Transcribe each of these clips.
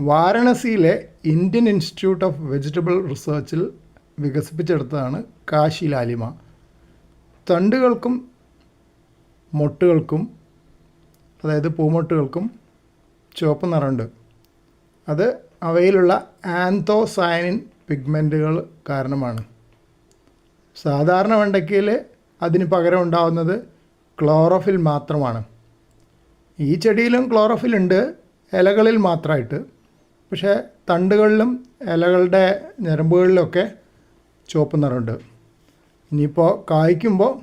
വാരണസിയിലെ Indian institute of vegetable റിസർച്ചിൽ വികസിപ്പിച്ചെടുത്തതാണ് കാശി ലാലിമ. തണ്ടുകൾക്കും മൊട്ടുകൾക്കും അതായത് പൂമൊട്ടുകൾക്കും ചുവപ്പ് നിറമുണ്ട്. അത് അവയിലുള്ള ആന്തോസയനിൻ പിഗ്മെന്റുകൾ കാരണമാണ്. സാധാരണ വെണ്ടയ്ക്കയിൽ അതിന് പകരം ഉണ്ടാകുന്നത് ക്ലോറോഫിൽ മാത്രമാണ്. ഈ ചെടിയിലും ക്ലോറോഫിൽ ഉണ്ട് ഇലകളിൽ മാത്രമായിട്ട്. പക്ഷേ തണ്ടുകളിലും ഇലകളുടെ ഞരമ്പുകളിലൊക്കെ ചുവപ്പ് നിറമുണ്ട് ഇനിയിപ്പോൾ കായ്ക്കുമ്പോൾ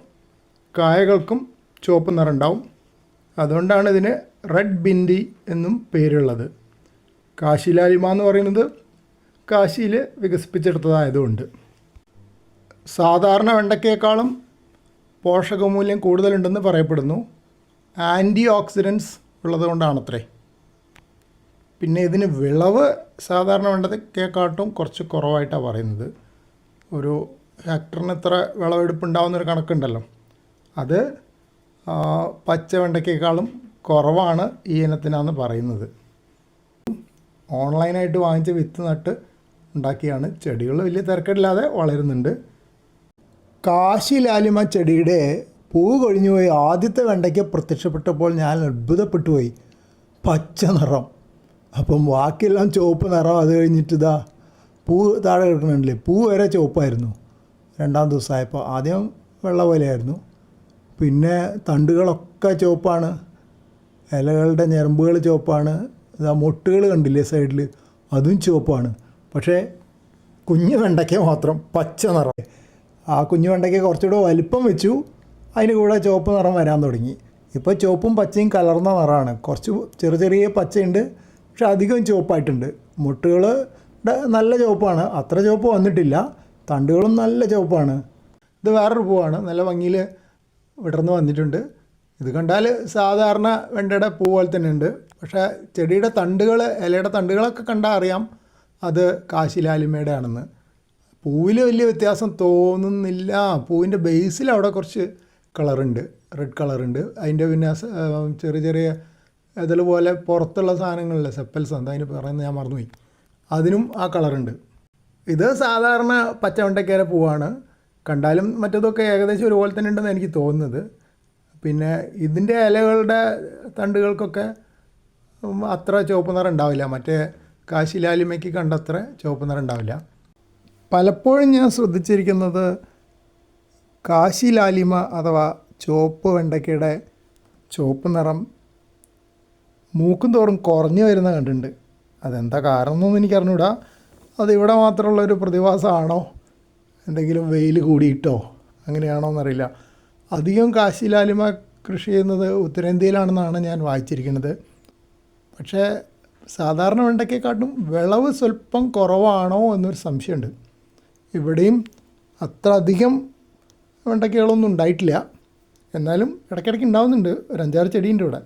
കായകൾക്കും ചുവപ്പ് നിറം ഉണ്ടാവും അതുകൊണ്ടാണ് ഇതിന് റെഡ് ബിന്ദി എന്നും പേരുള്ളത്. കാശിലാലിമ എന്ന് പറയുന്നത് കാശിയിൽ വികസിപ്പിച്ചെടുത്തതായതുകൊണ്ട്. സാധാരണ വെണ്ടയ്ക്കേക്കാളും പോഷകമൂല്യം കൂടുതലുണ്ടെന്ന് പറയപ്പെടുന്നു. ആന്റി ഓക്സിഡൻസ് ഉള്ളതുകൊണ്ടാണത്രേ. പിന്നെ ഇതിന് വിളവ് സാധാരണ വേണ്ടതൊക്കെക്കാട്ടും കുറച്ച് കുറവായിട്ടാണ് പറയുന്നത്. ഒരു ഹെക്ടറിന് ഇത്ര വിളവെടുപ്പ് ഉണ്ടാകുന്നൊരു കണക്കുണ്ടല്ലോ. അത് പച്ച വെണ്ടയ്ക്കേക്കാളും കുറവാണ് ഈ ഇനത്തിനാന്ന് പറയുന്നത്. ഓൺലൈനായിട്ട് വാങ്ങിച്ച വിത്ത് നട്ട് ഉണ്ടാക്കിയാണ് ചെടികൾ വലിയ തിരക്കേടില്ലാതെ വളരുന്നുണ്ട്. കാശി ലാലിമ ചെടിയുടെ പൂ കൊഴിഞ്ഞു പോയി ആദ്യത്തെ വെണ്ടയ്ക്ക് പ്രത്യക്ഷപ്പെട്ടപ്പോൾ ഞാൻ അത്ഭുതപ്പെട്ടു പോയി പച്ച നിറം. അപ്പം ബാക്കിയെല്ലാം ചുവപ്പ് നിറം അത് കഴിഞ്ഞിട്ട് ഇതാ പൂ താഴെ കിടക്കണില്ലേ പൂ വരെ ചുവപ്പായിരുന്നു. രണ്ടാം ദിവസമായപ്പോൾ ആദ്യം വെള്ള പോലെയായിരുന്നു പിന്നെ തണ്ടുകളൊക്കെ ചുവപ്പാണ്. ഇലകളുടെ ഞരമ്പുകൾ ചുവപ്പാണ്. ഇതാ മൊട്ടുകൾ കണ്ടില്ലേ സൈഡിൽ അതും ചുവപ്പാണ്. പക്ഷേ കുഞ്ഞു വെണ്ടയ്ക്ക മാത്രം പച്ച നിറം. ആ കുഞ്ഞു വെണ്ടയ്ക്ക കുറച്ചുകൂടെ വലിപ്പം വെച്ചു. അതിന് കൂടെ ചുവപ്പ് നിറം വരാൻ തുടങ്ങി. ഇപ്പോൾ ചുവപ്പും പച്ചയും കലർന്ന നിറമാണ്. കുറച്ച് ചെറിയ ചെറിയ പച്ചയുണ്ട്. പക്ഷെ അധികം ചുവപ്പായിട്ടുണ്ട്. മുട്ടുകൾ നല്ല ചുവപ്പാണ്. അത്ര ചുവപ്പ് വന്നിട്ടില്ല. തണ്ടുകളും നല്ല ചുവപ്പാണ്. ഇത് വേറൊരു പൂവാണ്. നല്ല ഭംഗിയിൽ വിടർന്ന് വന്നിട്ടുണ്ട്. ഇത് കണ്ടാൽ സാധാരണ വെണ്ടയുടെ പൂ പോലെ തന്നെ ഉണ്ട്. പക്ഷേ ചെടിയുടെ തണ്ടുകൾ ഇലയുടെ തണ്ടുകളൊക്കെ കണ്ടാൽ അറിയാം അത് കാശിലാലിമയുടെ ആണെന്ന് പൂവിൽ വലിയ വ്യത്യാസം തോന്നുന്നില്ല. പൂവിന്റെ ബേസിൽ അവിടെ കുറച്ച് കളറുണ്ട്. റെഡ് കളറുണ്ട്. അതിന്റെ പിന്നെ ചെറിയ ചെറിയ ഇതിൽ പോലെ പുറത്തുള്ള സാധനങ്ങളിലെ സെപ്പൽസ് എന്താ അതിന് പറയുന്നത് ഞാൻ മറന്നുപോയി. അതിനും ആ കളറുണ്ട്. ഇത് സാധാരണ പച്ചവണ്ടക്കേര പൂവാണ്. കണ്ടാലും മറ്റതൊക്കെ ഏകദേശം ഒരുപോലെ തന്നെ ഉണ്ടെന്ന് എനിക്ക് തോന്നുന്നത്. പിന്നെ ഇതിന്റെ ഇലകളുടെ തണ്ടുകൾക്കൊക്കെ അത്ര ചുവപ്പ് നിറം ഉണ്ടാവില്ല. മറ്റേ കാശിലാലിമയ്ക്ക് കണ്ടത്ര ചുവപ്പ് നിറം ഉണ്ടാവില്ല. പലപ്പോഴും ഞാൻ ശ്രദ്ധിച്ചിരിക്കുന്നത് കാശിലാലിമ അഥവാ ചുവപ്പ് വെണ്ടയ്ക്കയുടെ ചുവപ്പ് നിറം മൂക്കും തോറും കുറഞ്ഞു വരുന്ന കണ്ടിട്ടുണ്ട്. അതെന്താ കാരണം എന്നൊന്നും എനിക്ക് അറിഞ്ഞൂടാ അത് ഇവിടെ മാത്രമുള്ളൊരു പ്രതിഭാസമാണോ? എന്തെങ്കിലും വെയിൽ കൂടിയിട്ടോ? അങ്ങനെയാണോ എന്നറിയില്ല അധികം കാശിലാലിമ കൃഷി ചെയ്യുന്നത് ഉത്തരേന്ത്യയിലാണെന്നാണ് ഞാൻ വായിച്ചിരിക്കുന്നത്. പക്ഷേ സാധാരണ വെണ്ടയ്ക്കെക്കാട്ടും വിളവ് സ്വല്പം കുറവാണോ എന്നൊരു സംശയമുണ്ട്. ഇവിടെയും അത്ര അധികം വെണ്ടയ്ക്കകളൊന്നും ഉണ്ടായിട്ടില്ല. എന്നാലും ഇടയ്ക്കിടയ്ക്ക് ഉണ്ടാവുന്നുണ്ട്. ഒരു അഞ്ചാറ് ചെടിയുണ്ട് ഇവിടെ.